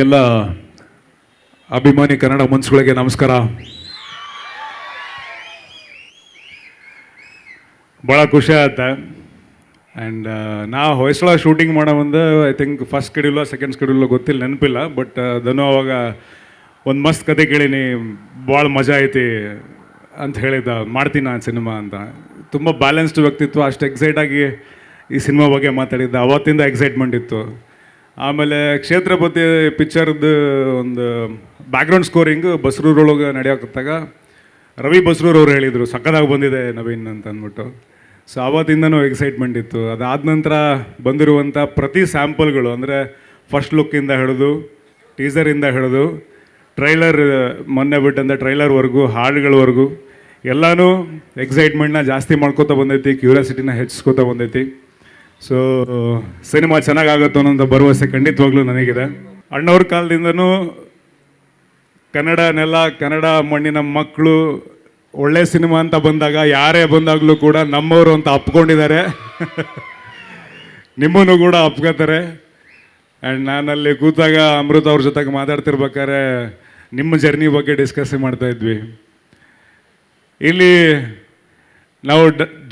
ಎಲ್ಲ ಅಭಿಮಾನಿ ಕನ್ನಡ ಮನ್ಸುಗಳಿಗೆ ನಮಸ್ಕಾರ. ಭಾಳ ಖುಷಿ ಆಯ್ತು. ಆ್ಯಂಡ್ ನಾ ಹೊಯ್ಸಳ ಶೂಟಿಂಗ್ ಮಾಡೋ ಮುಂದೆ I think first schedule second schedule ಗೊತ್ತಿಲ್ಲ, ನೆನಪಿಲ್ಲ. ಬಟ್ ಧನು ಅವಾಗ ಒಂದು ಮಸ್ತ್ ಕತೆ ಕೇಳೀನಿ ಭಾಳ ಮಜಾ ಐತಿ ಅಂತ ಹೇಳಿದ್ದ, ಮಾಡ್ತೀನಿ ನಾನು ಸಿನಿಮಾ ಅಂತ. ತುಂಬ ಬ್ಯಾಲೆನ್ಸ್ಡ್ ವ್ಯಕ್ತಿತ್ವ, ಅಷ್ಟು ಎಕ್ಸೈಟ್ ಆಗಿ ಈ ಸಿನಿಮಾ ಬಗ್ಗೆ ಮಾತಾಡಿದ್ದೆ. ಅವತ್ತಿಂದ ಎಕ್ಸೈಟ್ಮೆಂಟ್ ಇತ್ತು. ಆಮೇಲೆ ಕ್ಷೇತ್ರಪತಿ ಪಿಕ್ಚರ್ದು ಒಂದು ಬ್ಯಾಕ್ಗ್ರೌಂಡ್ ಸ್ಕೋರಿಂಗ್ ಬಸ್ರೂರೊಳಗೆ ನಡೆಯೋಕತ್ತಾಗ ರವಿ ಬಸ್ರೂರ್ ಅವ್ರು ಹೇಳಿದರು ಸಕ್ಕದಾಗಿ ಬಂದಿದೆ ನವೀನ್ ಅಂತ ಅಂದ್ಬಿಟ್ಟು. ಸೊ ಆವತ್ತಿಂದನೂ ಎಕ್ಸೈಟ್ಮೆಂಟ್ ಇತ್ತು. ಅದಾದ ನಂತರ ಬಂದಿರುವಂಥ ಪ್ರತಿ ಸ್ಯಾಂಪಲ್ಗಳು ಅಂದರೆ ಫಸ್ಟ್ ಲುಕ್ಕಿಂದ ಹಿಡಿದು ಟೀಸರಿಂದ ಹಿಡಿದು ಟ್ರೈಲರ್ ಮೊನ್ನೆ ಬಿಟ್ಟಂಥ ಟ್ರೈಲರ್ವರೆಗೂ ಹಾಡುಗಳವರೆಗೂ ಎಲ್ಲನೂ ಎಕ್ಸೈಟ್ಮೆಂಟ್ನ ಜಾಸ್ತಿ ಮಾಡ್ಕೋತಾ ಬಂದೈತಿ ಕ್ಯೂರಿಯಾಸಿಟಿನ ಹೆಚ್ಚಿಸ್ಕೋತಾ ಬಂದೈತಿ. ಸೊ ಸಿನಿಮಾ ಚೆನ್ನಾಗಾಗುತ್ತೋ ಅನ್ನೋಂಥ ಭರವಸೆ ಖಂಡಿತವಾಗ್ಲೂ ನನಗಿದೆ. ಅಣ್ಣವ್ರ ಕಾಲದಿಂದನೂ ಕನ್ನಡ ನೆಲ ಕನ್ನಡ ಮಣ್ಣಿನ ಮಕ್ಕಳು ಒಳ್ಳೆ ಸಿನಿಮಾ ಅಂತ ಬಂದಾಗ, ಯಾರೇ ಬಂದಾಗಲೂ ಕೂಡ ನಮ್ಮವರು ಅಂತ ಅಪ್ಕೊಂಡಿದ್ದಾರೆ. ನಿಮ್ಮನ್ನು ಕೂಡ ಅಪ್ಕೋತಾರೆ ಆ್ಯಂಡ್ ನಾನಲ್ಲಿ ಕೂತಾಗ ಅಮೃತ ಅವ್ರ ಜೊತೆಗೆ ಮಾತಾಡ್ತಿರ್ಬೇಕಾದ್ರೆ ನಿಮ್ಮ ಜರ್ನಿ ಬಗ್ಗೆ ಡಿಸ್ಕಸ್ ಮಾಡ್ತಾ ಇದ್ವಿ. ಇಲ್ಲಿ ನಾವು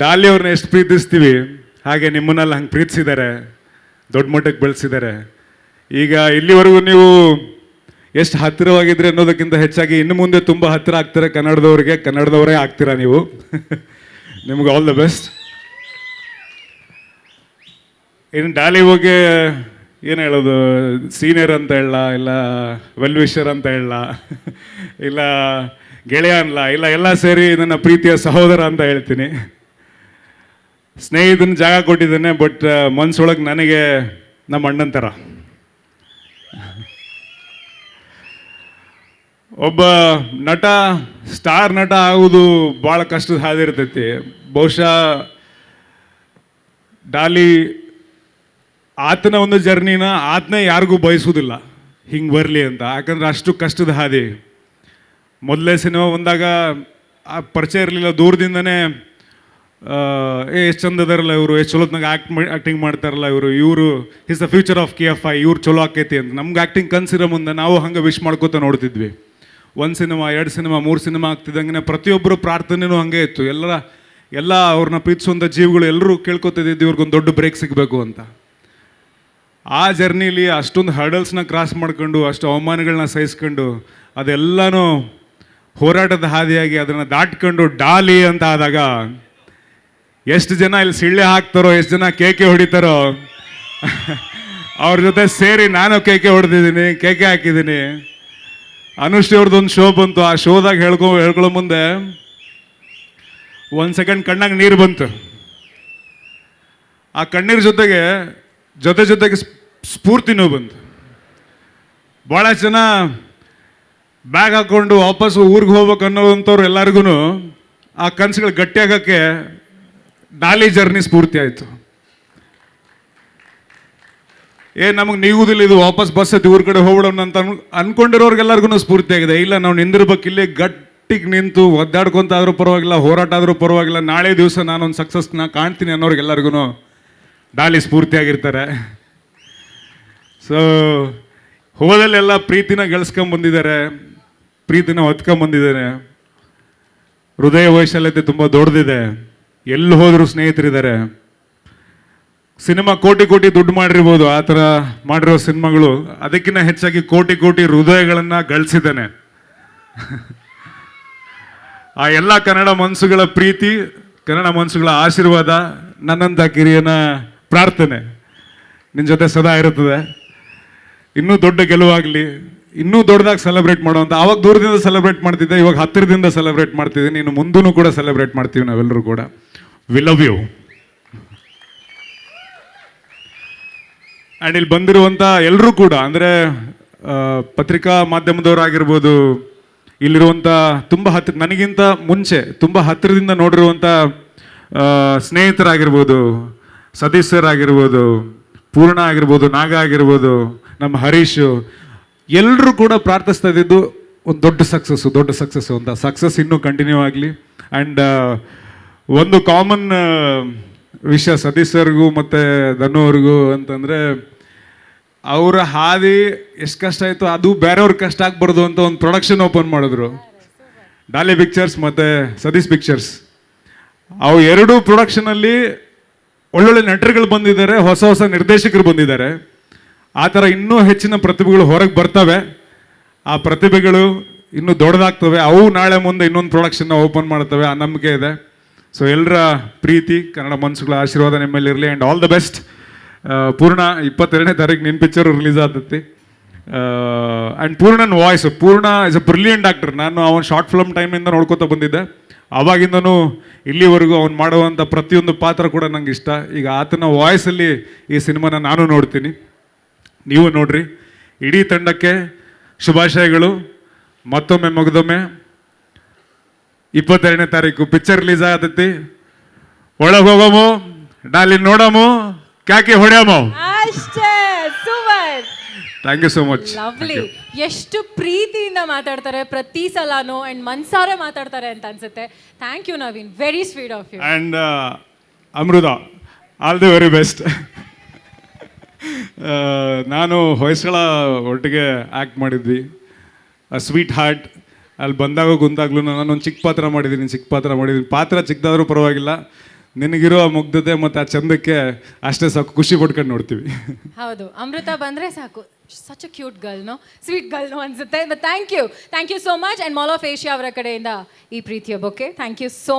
ಡಾಲಿ ಅವ್ರನ್ನ ಎಷ್ಟು ಪ್ರೀತಿಸ್ತೀವಿ? ಹಾಗೆ ನಿಮ್ಮನ್ನೆಲ್ಲ ಹಂಗೆ ಪ್ರೀತಿಸಿದ್ದಾರೆ, ದೊಡ್ಡ ಮಟ್ಟಕ್ಕೆ ಬೆಳೆಸಿದ್ದಾರೆ. ಈಗ ಇಲ್ಲಿವರೆಗೂ ನೀವು ಎಷ್ಟು ಹತ್ತಿರವಾಗಿದ್ರಿ ಅನ್ನೋದಕ್ಕಿಂತ ಹೆಚ್ಚಾಗಿ ಇನ್ನು ಮುಂದೆ ತುಂಬ ಹತ್ತಿರ ಆಗ್ತಾರೆ ಕನ್ನಡದವ್ರಿಗೆ, ಕನ್ನಡದವರೇ ಆಗ್ತೀರಾ ನೀವು? ನಿಮ್ಗೆ ಆಲ್ ದ ಬೆಸ್ಟ್ ಇನ್ನು ಡಾಲಿ ಹೋಗಿ ಏನು ಹೇಳೋದು? ಸೀನಿಯರ್ ಅಂತ ಹೇಳ, ಇಲ್ಲ ವೆಲ್ ವಿಷರ್ ಅಂತ ಹೇಳ, ಇಲ್ಲ ಗೆಳೆಯ ಅನ್ಲ ಇಲ್ಲ ಎಲ್ಲ ಸೇರಿ ನನ್ನ ಪ್ರೀತಿಯ ಸಹೋದರ ಅಂತ ಹೇಳ್ತೀನಿ. ಸ್ನೇಹಿತನ ಜಾಗ ಕೊಟ್ಟಿದ್ದೇನೆ ಬಟ್ ಮನ್ಸೊಳಗೆ ನನಗೆ ನಮ್ಮ ಅಣ್ಣನ ಥರ ಒಬ್ಬ ನಟ ಸ್ಟಾರ್ ನಟ ಆಗುವುದು ಭಾಳ ಕಷ್ಟದ ಹಾದಿ ಇರ್ತೈತಿ. ಬಹುಶಃ ಡಾಲಿ ಆತನ ಒಂದು ಜರ್ನಿನ ಆತನ ಯಾರಿಗೂ ಬಯಸುವುದಿಲ್ಲ, ಹಿಂಗೆ ಬರಲಿ ಅಂತ. ಯಾಕಂದ್ರೆ ಅಷ್ಟು ಕಷ್ಟದ ಹಾದಿ. ಮೊದಲೇ ಸಿನಿಮಾ ಬಂದಾಗ ಆ ಪರಿಚಯ ಇರಲಿಲ್ಲ, ದೂರದಿಂದನೇ ಏ, ಎಷ್ಟು ಚಂದ ಅದಾರಲ್ಲ ಇವರು, ಎಷ್ಟು ಚಲೋತ್ನಾಗ ಆ್ಯಕ್ಟ್ ಆ್ಯಕ್ಟಿಂಗ್ ಮಾಡ್ತಾರಲ್ಲ ಇವರು ಇವರು is the future of K F I ಇವ್ರು ಚಲೋ ಆಕೈತಿ ಅಂತ. ನಮ್ಗೆ ಆ್ಯಕ್ಟಿಂಗ್ ಕನ್ಸಿರೋ ಮುಂದೆ ನಾವು ಹಂಗೆ ವಿಶ್ ಮಾಡ್ಕೋತ ನೋಡ್ತಿದ್ವಿ. ಒಂದು ಸಿನಿಮಾ, ಎರಡು ಸಿನಿಮಾ, ಮೂರು ಸಿನಿಮಾ ಆಗ್ತಿದ್ದಂಗೆ ಪ್ರತಿಯೊಬ್ಬರು ಪ್ರಾರ್ಥನೆಯೂ ಹಂಗೆ ಇತ್ತು. ಎಲ್ಲ ಎಲ್ಲ ಅವ್ರನ್ನ ಪ್ರೀತಿಸುವಂಥ ಜೀವಗಳು ಎಲ್ಲರೂ ಕೇಳ್ಕೊತಿದ್ದು ಇವ್ರಿಗೊಂದು ದೊಡ್ಡ ಬ್ರೇಕ್ ಸಿಗಬೇಕು ಅಂತ. ಆ ಜರ್ನಿಲಿ ಅಷ್ಟೊಂದು ಹರ್ಡಲ್ಸ್ನ ಕ್ರಾಸ್ ಮಾಡ್ಕೊಂಡು, ಅಷ್ಟು ಅವಮಾನಗಳನ್ನ ಸಹಿಸ್ಕೊಂಡು, ಅದೆಲ್ಲನೂ ಹೋರಾಟದ ಹಾದಿಯಾಗಿ ಅದನ್ನು ದಾಟ್ಕೊಂಡು, ಡಾಲಿ ಅಂತ ಆದಾಗ ಎಷ್ಟು ಜನ ಇಲ್ಲಿ ಸಿಳ್ಳೆ ಹಾಕ್ತಾರೋ, ಎಷ್ಟು ಜನ ಕೇಕೆ ಹೊಡಿತಾರೋ? ಅವ್ರ ಜೊತೆ ಸೇರಿ ನಾನು ಕೇಕೆ ಹೊಡೆದಿದ್ದೀನಿ, ಕೇಕೆ ಹಾಕಿದ್ದೀನಿ. ಅನುಶ್ರೀ ಅವ್ರದ್ದು ಒಂದು ಶೋ ಬಂತು, ಆ ಶೋದಾಗ ಹೇಳ್ಕೊ, ಹೇಳ್ಕೊಳ್ಳೋ ಮುಂದೆ ಒಂದು ಸೆಕೆಂಡ್ ಕಣ್ಣಾಗ ನೀರು ಬಂತು. ಆ ಕಣ್ಣೀರ್ ಜೊತೆಗೆ, ಜೊತೆ ಜೊತೆಗೆ ಸ್ಫ್- ಸ್ಫೂರ್ತಿನೂ ಬಂತು. ಭಾಳ ಜನ ಬ್ಯಾಗ್ ಹಾಕ್ಕೊಂಡು ವಾಪಸ್ಸು ಊರಿಗೆ ಹೋಗ್ಬೇಕು ಅನ್ನೋವಂಥವ್ರು ಎಲ್ಲರಿಗೂ ಆ ಕನಸುಗಳು ಗಟ್ಟಿಯಾಗಕ್ಕೆ ಡಾಲಿ ಜರ್ನಿ ಸ್ಫೂರ್ತಿ ಆಯಿತು. ಏ, ನಮಗೆ ನೀವುದಿಲ್ಲ ಇದು ವಾಪಸ್ ಬಸ್ ಊರ ಕಡೆ ಹೋಗ್ಬಿಡೋಣ ಅಂತ ಅನ್ ಅನ್ಕೊಂಡಿರೋರ್ಗೆಲ್ಲರಿಗೂ ಸ್ಫೂರ್ತಿ ಆಗಿದೆ. ಇಲ್ಲ, ನಾವು ನಿಂದಿರ್ಬೇಕು, ಇಲ್ಲಿ ಗಟ್ಟಿಗೆ ನಿಂತು ಒದ್ದಾಡ್ಕೊಂತ ಆದ್ರೂ ಪರವಾಗಿಲ್ಲ, ಹೋರಾಟ ಆದ್ರೂ ಪರವಾಗಿಲ್ಲ, ನಾಳೆ ದಿವಸ ನಾನೊಂದು ಸಕ್ಸಸ್ನ ಕಾಣ್ತೀನಿ ಅನ್ನೋರ್ಗೆಲ್ಲರಿಗೂ ಡಾಲಿ ಸ್ಫೂರ್ತಿಯಾಗಿರ್ತಾರೆ ಸೊ ಹೋದಲ್ಲೆಲ್ಲ ಪ್ರೀತಿನ ಗಳಿಸ್ಕೊಂಬಂದಿದ್ದಾರೆ ಪ್ರೀತಿನ ಹೊತ್ಕೊಂಬಂದಿದ್ದಾರೆ ಹೃದಯ ವೈಶಾಲ್ಯತೆ ತುಂಬ ದೊಡ್ಡದಿದೆ. ಎಲ್ಲಿ ಹೋದರೂ ಸ್ನೇಹಿತರಿದ್ದಾರೆ. ಸಿನಿಮಾ ಕೋಟಿ ಕೋಟಿ ದುಡ್ಡು ಮಾಡಿರ್ಬೋದು, ಆ ಥರ ಮಾಡಿರೋ ಸಿನಿಮಾಗಳು. ಅದಕ್ಕಿಂತ ಹೆಚ್ಚಾಗಿ ಕೋಟಿ ಕೋಟಿ ಹೃದಯಗಳನ್ನು ಗಳಿಸಿದ್ದಾನೆ. ಆ ಎಲ್ಲ ಕನ್ನಡ ಮನಸ್ಸುಗಳ ಪ್ರೀತಿ, ಕನ್ನಡ ಮನಸ್ಸುಗಳ ಆಶೀರ್ವಾದ ನನ್ನಂಥ ಕಿರಿಯನ ಪ್ರಾರ್ಥನೆ ನಿನ್ನ ಜೊತೆ ಸದಾ ಇರುತ್ತದೆ. ಇನ್ನೂ ದೊಡ್ಡ ಗೆಲುವಾಗಲಿ. ಇನ್ನೂ ದೊಡ್ಡದಾಗಿ ಸೆಲೆಬ್ರೇಟ್ ಮಾಡುವಂಥ ಅವಾಗ ದೂರದಿಂದ ಸೆಲೆಬ್ರೇಟ್ ಮಾಡ್ತಿದ್ದೆ, ಇವಾಗ ಹತ್ತಿರದಿಂದ ಸೆಲೆಬ್ರೇಟ್ ಮಾಡ್ತಿದ್ದೀನಿ ಇನ್ನು ಮುಂದೂ ಕೂಡ ಸೆಲೆಬ್ರೇಟ್ ಮಾಡ್ತೀವಿ ನಾವೆಲ್ಲರೂ ಕೂಡ. ವಿ ಲವ್ ಯು ಆ್ಯಂಡ್ ಇಲ್ಲಿ ಬಂದಿರುವಂಥ ಎಲ್ಲರೂ ಕೂಡ, ಅಂದರೆ ಪತ್ರಿಕಾ ಮಾಧ್ಯಮದವರಾಗಿರ್ಬೋದು ಇಲ್ಲಿರುವಂಥ ತುಂಬ ಹತ್ತಿರ ನನಗಿಂತ ಮುಂಚೆ ತುಂಬ ಹತ್ತಿರದಿಂದ ನೋಡಿರುವಂಥ ಸ್ನೇಹಿತರಾಗಿರ್ಬೋದು, ಸದಸ್ಯರಾಗಿರ್ಬೋದು, ಪೂರ್ಣ ಆಗಿರ್ಬೋದು, ನಾಗ ಆಗಿರ್ಬೋದು, ನಮ್ಮ ಹರೀಶು ಎಲ್ಲರೂ ಕೂಡ ಪ್ರಾರ್ಥಿಸ್ತಾ ಇದ್ದಿದ್ದು ಒಂದು ದೊಡ್ಡ ಸಕ್ಸಸ್ಸು ದೊಡ್ಡ ಸಕ್ಸಸ್ಸು ಅಂತ ಸಕ್ಸಸ್ ಇನ್ನೂ ಕಂಟಿನ್ಯೂ ಆಗಲಿ. ಆ್ಯಂಡ್ ಒಂದು ಕಾಮನ್ ವಿಷಯ ಸತೀಶ್ ಸರ್ಗೂ ಮತ್ತು ಧನು ಅವ್ರಿಗೂ ಅಂತಂದರೆ, ಅವರ ಹಾದಿ ಎಷ್ಟು ಕಷ್ಟ ಆಯಿತು, ಅದು ಬೇರೆಯವ್ರ ಕಷ್ಟ ಆಗ್ಬಾರ್ದು ಅಂತ ಒಂದು ಪ್ರೊಡಕ್ಷನ್ ಓಪನ್ ಮಾಡಿದ್ರು. ಡಾಲಿ ಪಿಕ್ಚರ್ಸ್ ಮತ್ತು ಸತೀಶ್ ಪಿಕ್ಚರ್ಸ್ ಅವು ಎರಡೂ ಪ್ರೊಡಕ್ಷನಲ್ಲಿ ಒಳ್ಳೊಳ್ಳೆ ನಟರುಗಳು ಬಂದಿದ್ದಾರೆ, ಹೊಸ ಹೊಸ ನಿರ್ದೇಶಕರು ಬಂದಿದ್ದಾರೆ. ಆ ಥರ ಇನ್ನೂ ಹೆಚ್ಚಿನ ಪ್ರತಿಭೆಗಳು ಹೊರಗೆ ಬರ್ತವೆ. ಆ ಪ್ರತಿಭೆಗಳು ಇನ್ನೂ ದೊಡ್ಡದಾಗ್ತವೆ. ಅವು ನಾಳೆ ಮುಂದೆ ಇನ್ನೊಂದು ಪ್ರೊಡಕ್ಷನ್ನ ಓಪನ್ ಮಾಡ್ತವೆ, ಆ ನಂಬಿಕೆ ಇದೆ. ಸೊ ಎಲ್ಲರ ಪ್ರೀತಿ, ಕನ್ನಡ ಮನಸ್ಸುಗಳ ಆಶೀರ್ವಾದ ನಿಮ್ಮಲ್ಲಿ ಇರಲಿ and all the best Poorna ಇಪ್ಪತ್ತೆರಡನೇ ತಾರೀಕು ನಿನ್ನ ಪಿಕ್ಚರ್ ರಿಲೀಸ್ ಆಗ್ತೈತಿ and ಪೂರ್ಣನ್ voice Poorna is a brilliant actor ನಾನು ಅವನ ಶಾರ್ಟ್ ಫಿಲ್ಮ್ ಟೈಮಿಂದ ನೋಡ್ಕೋತಾ ಬಂದಿದ್ದೆ. ಅವಾಗಿಂದನೂ ಇಲ್ಲಿವರೆಗೂ ಅವ್ನು ಮಾಡುವಂಥ ಪ್ರತಿಯೊಂದು ಪಾತ್ರ ಕೂಡ ನಂಗೆ ಇಷ್ಟ. ಈಗ ಆತನ ವಾಯ್ಸಲ್ಲಿ ಈ ಸಿನಿಮಾನ ನಾನು ನೋಡ್ತೀನಿ. ನೀವು ನೋಡ್ರಿ ಇಡೀ ತಂಡಕ್ಕೆ ಶುಭಾಶಯಗಳು. ಮತ್ತೊಮ್ಮೆ ಮುಗಿದೊಮ್ಮೆ ಇಪ್ಪತ್ತೆರಡನೇ ತಾರೀಕು ಪಿಕ್ಚರ್ ರಿಲೀಸ್ ಆಗತೈತಿ. ಒಳಗೆ ಹೋಗೋಮು ಡಾಲಿ ನೋಡಮು ಕ್ಯಾಕೆ ಹೊಡ್ಯಾಮು. ಅಷ್ಟೇ super thank you so much lovely ಎಷ್ಟು ಪ್ರೀತಿಯಿಂದ ಮಾತಾಡ್ತಾರೆ ಪ್ರತಿ ಸಲಾನು ಅಂಡ್ ಮನ್ಸಾರೆ ಮಾತಾಡ್ತಾರೆ ಅಂತ ಅನ್ಸುತ್ತೆ. Thank you Naveen very sweet of you and Amrutha all the very best ನಾನು ಹೊಯ್ಸಳ ಒಟ್ಟಿಗೆ ಆ್ಯಕ್ಟ್ ಮಾಡಿದ್ವಿ. ಸ್ವೀಟ್ ಹಾರ್ಟ್ ಅಲ್ಲಿ ಬಂದಾಗ ಕುಂತಾಗ್ಲೂ ನಾನೊಂದು ಚಿಕ್ಕ ಪಾತ್ರ ಮಾಡಿದ್ದೀನಿ, ಚಿಕ್ಕ ಪಾತ್ರ ಮಾಡಿದ್ದೀನಿ. ಪಾತ್ರ ಚಿಕ್ಕದಾದ್ರೂ ಪರವಾಗಿಲ್ಲ. ನಿನಗಿರೋ ಮುಗ್ಧತೆ ಮತ್ತು ಆ ಚಂದಕ್ಕೆ ಅಷ್ಟೇ ಸಾಕು. ಖುಷಿ ಪಡ್ಕೊಂಡು ನೋಡ್ತೀವಿ. ಹೌದು. ಅಮೃತ ಬಂದರೆ ಸಾಕು. Such a cute girl no sweet girl no ಅನ್ಸುತ್ತೆ. But thank you thank you so much and mall of Asia ಅವರ ಕಡೆಯಿಂದ ಈ ಪ್ರೀತಿಯ ಬೊಕ್ಕೆ ಥ್ಯಾಂಕ್ ಯು ಸೋ